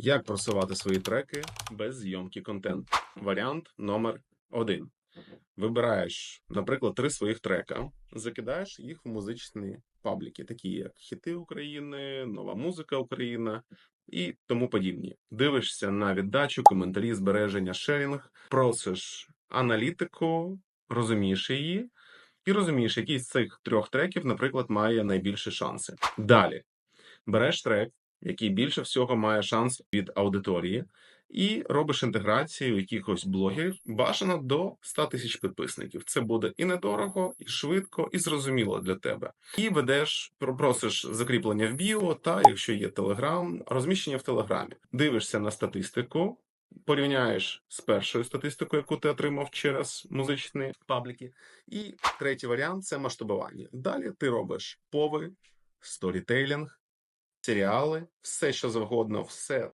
Як просувати свої треки без зйомки контенту? Варіант номер один. Вибираєш, наприклад, три своїх трека, закидаєш їх в музичні пабліки, такі як Хіти України, Нова музика Україна і тому подібні. Дивишся на віддачу, коментарі, збереження, шерінг, просиш аналітику, розумієш її, і розумієш, який з цих трьох треків, наприклад, має найбільші шанси. Далі береш трек, який більше всього має шанс від аудиторії, і робиш інтеграцію якихось блогерів, бажано до 100 тисяч підписників. Це буде і недорого, і швидко, і зрозуміло для тебе. І ведеш, просиш закріплення в біо, та якщо є телеграм, розміщення в телеграмі. Дивишся на статистику. Порівняєш з першою статистикою, яку ти отримав через музичні пабліки. І третій варіант це масштабування. Далі ти робиш пови, сторітейлінг, серіали, все що завгодно, все